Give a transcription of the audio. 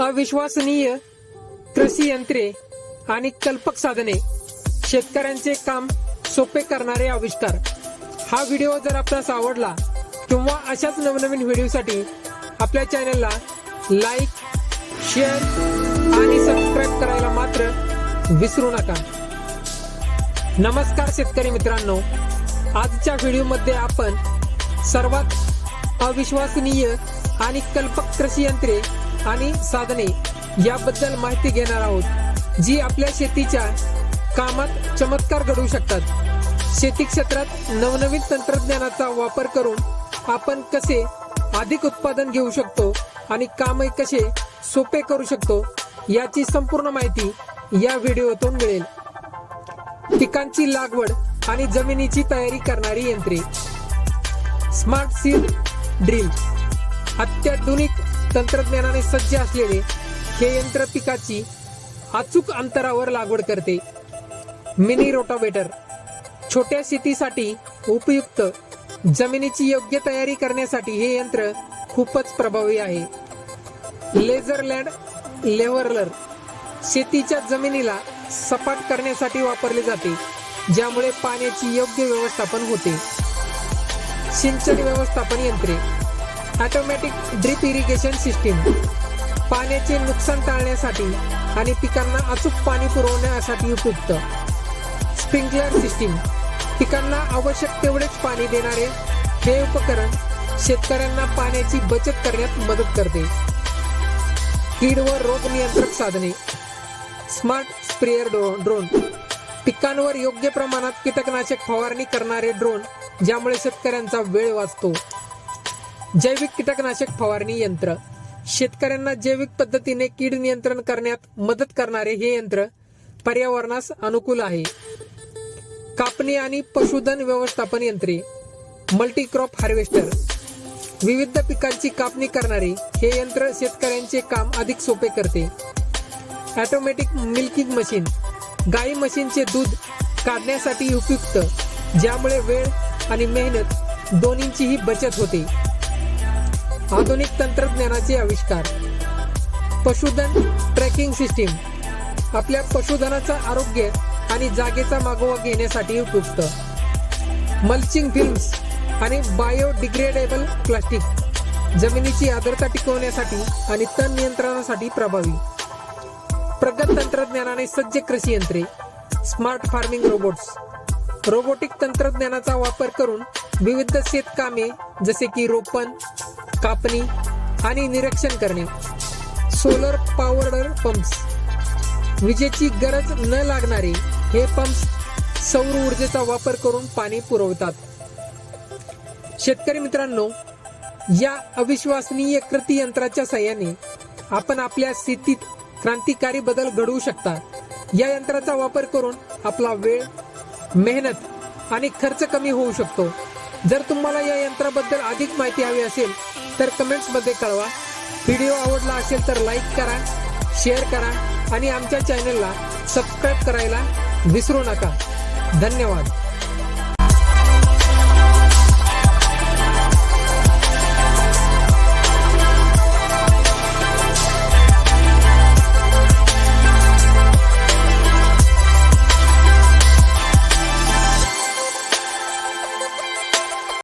अविश्वसनीय कृषी यंत्रे आणि कल्पक साधने शेतकऱ्यांचे काम सोपे करणारे आविष्कार. हा व्हिडिओ जर आपल्यास आवडला किंवा अशाच नवनवीन व्हिडिओसाठी आपल्या चॅनलला लाईक शेअर आणि सबस्क्राईब करायला मात्र विसरू नका. नमस्कार शेतकरी मित्रांनो. आजच्या व्हिडिओमध्ये आपण सर्वात अविश्वसनीय आणि कल्पक कृषी यंत्रे आणि साधने याबद्दल माहिती घेणार आहोत जी आपल्या शेतीच्या कामात चमत्कार घडवू शकतात. शेती क्षेत्रात नवनवीन तंत्रज्ञानाचा वापर करून आपण कसे अधिक उत्पादन घेऊ शकतो आणि कामही कसे सोपे करू शकतो याची संपूर्ण माहिती या व्हिडिओतून मिळेल. पिकांची लागवड आणि जमिनीची तयारी करणारी यंत्रे. Smart seed drill. अत्याधुनिक तंत्रज्ञानाने सज्ज असलेले हे यंत्र पिकाची अचूक अंतरावर लागवड करते. मिनी रोटावेटर छोट्या शेतीसाठी उपयुक्त जमिनीची योग्य तयारी करण्यासाठी हे यंत्र खूपच प्रभावी आहे. लेझरलँड लेव्हरलर शेतीच्या जमिनीला सपाट करण्यासाठी वापरले जाते ज्यामुळे पाण्याची योग्य व्यवस्थापन होते. सिंचन व्यवस्थापन यंत्रे ऑटोमॅटिक ड्रिप इरिगेशन सिस्टीम पाण्याचे नुकसान टाळण्यासाठी आणि पिकांना अचूक पाणी पुरवण्यासाठी उपयुक्त. स्प्रिंकलर सिस्टीम पिकांना आवश्यक तेवढेच पाणी देणारे हे उपकरण शेतकऱ्यांना पाण्याची बचत करण्यात मदत करते. कीड व रोग नियंत्रक साधने. स्मार्ट स्प्रेअर ड्रोन पिकांवर योग्य प्रमाणात कीटकनाशक फवारणी करणारे ड्रोन ज्यामुळे शेतकऱ्यांचा वेळ वाचतो. जैविक कीटकनाशक फवारणी यंत्र. शेतकऱ्यांना जैविक पद्धतीने कीड नियंत्रण करण्यात मदत करणारे हे यंत्र पर्यावरणास अनुकूल आहे. कापणी आणि पशुधन व्यवस्थापन यंत्रे मल्टीक्रॉप हार्वेस्टर विविध पिकांची कापणी करणारे हे यंत्र शेतकऱ्यांचे काम अधिक सोपे करते. ऑटोमॅटिक मिल्किंग मशीन गाई म्हशींचे दूध काढण्यासाठी उपयुक्त ज्यामुळे वेळ आणि मेहनत दोन्हींचीही बचत होते. आधुनिक तंत्रज्ञानाचे आविष्कार. पशुधन ट्रॅकिंग सिस्टीम. आपल्या पशुधनाचा आरोग्य आणि जागेचा मागोवा घेण्यासाठी उपयुक्त. मल्चिंग फिल्म्स आणि बायोडिग्रेडेबल प्लास्टिक जमिनीची आर्द्रता टिकवण्यासाठी आणि तण नियंत्रणासाठी प्रभावी. प्रगत तंत्रज्ञानाने सज्ज कृषी यंत्रे स्मार्ट फार्मिंग रोबोट्स रोबोटिक तंत्रज्ञानाचा वापर करून विविध शेतकामे जसे की रोपण कापणी आणि निरीक्षण करणे. सोलर पावर पंप्स विजेची गरज न लागणारे हे पंप्स सौर ऊर्जेचा वापर करून पाणी पुरवतात. शेतकरी मित्रांनो या अविश्वसनीय कृती यंत्राच्या सहाय्याने आपण आपल्या शेतीत क्रांतिकारी बदल घडवू शकता. या यंत्राचा वापर करून आपला वेळ मेहनत आणि खर्च कमी होऊ शकतो. जर तुम्हाला या यंत्राबद्दल अधिक माहिती हवी असेल तर कमेंट्समध्ये कळवा. व्हिडिओ आवडला असेल तर लाईक करा शेअर करा आणि आमच्या चॅनलला सबस्क्राईब करायला विसरू नका. धन्यवाद.